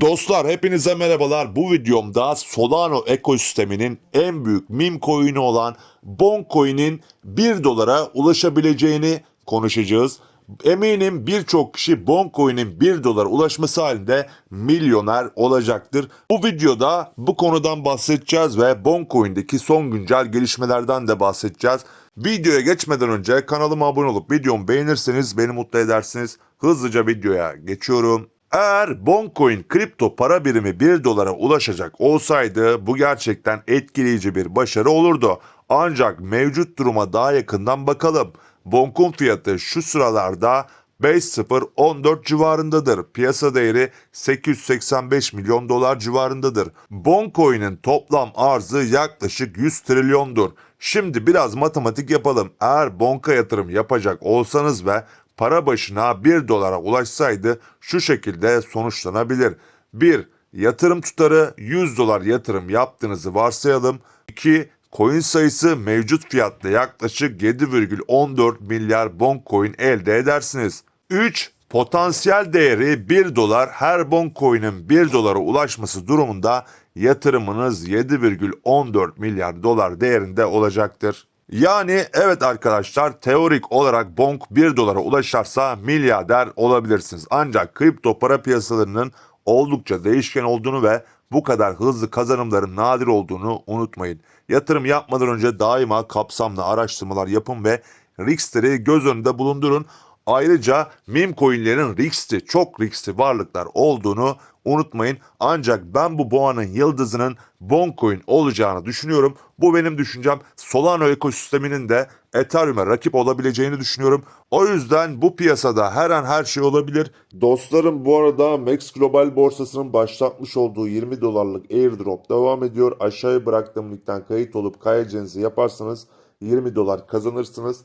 Dostlar hepinize merhabalar. Bu videomda Solano ekosisteminin en büyük meme coin'i olan Boncoin'in 1 dolara ulaşabileceğini konuşacağız. Eminim birçok kişi Boncoin'in 1 dolara ulaşması halinde milyoner olacaktır. Bu videoda bu konudan bahsedeceğiz ve Boncoin'deki son güncel gelişmelerden de bahsedeceğiz. Videoya geçmeden önce kanalıma abone olup videomu beğenirseniz beni mutlu edersiniz. Hızlıca videoya geçiyorum. Eğer Boncoin kripto para birimi 1 dolara ulaşacak olsaydı bu gerçekten etkileyici bir başarı olurdu. Ancak mevcut duruma daha yakından bakalım. Boncoin fiyatı şu sıralarda 5014 civarındadır. Piyasa değeri 885 milyon dolar civarındadır. Boncoin'in toplam arzı yaklaşık 100 trilyondur. Şimdi biraz matematik yapalım. Eğer bonka yatırım yapacak olsanız ve para başına 1 dolara ulaşsaydı şu şekilde sonuçlanabilir. 1. Yatırım tutarı 100 dolar yatırım yaptığınızı varsayalım. 2. Coin sayısı mevcut fiyatla yaklaşık 7,14 milyar Boncoin elde edersiniz. 3. Potansiyel değeri 1 dolar her Boncoin'in 1 dolara ulaşması durumunda yatırımınız 7,14 milyar dolar değerinde olacaktır. Yani evet arkadaşlar teorik olarak bonk 1 dolara ulaşarsa milyarder olabilirsiniz. Ancak kripto para piyasalarının oldukça değişken olduğunu ve bu kadar hızlı kazanımların nadir olduğunu unutmayın. Yatırım yapmadan önce daima kapsamlı araştırmalar yapın ve riskleri göz önünde bulundurun. Ayrıca meme coinlerin riskli, çok riskli varlıklar olduğunu unutmayın. Ancak ben bu boğanın yıldızının Boncoin olacağını düşünüyorum. Bu benim düşüncem. Solano ekosisteminin de Ethereum'e rakip olabileceğini düşünüyorum. O yüzden bu piyasada her an her şey olabilir. Dostlarım bu arada Max Global borsasının başlatmış olduğu 20 dolarlık airdrop devam ediyor. Aşağıya bıraktığım linkten kayıt olup kaydedeceğinizi yaparsanız 20 dolar kazanırsınız.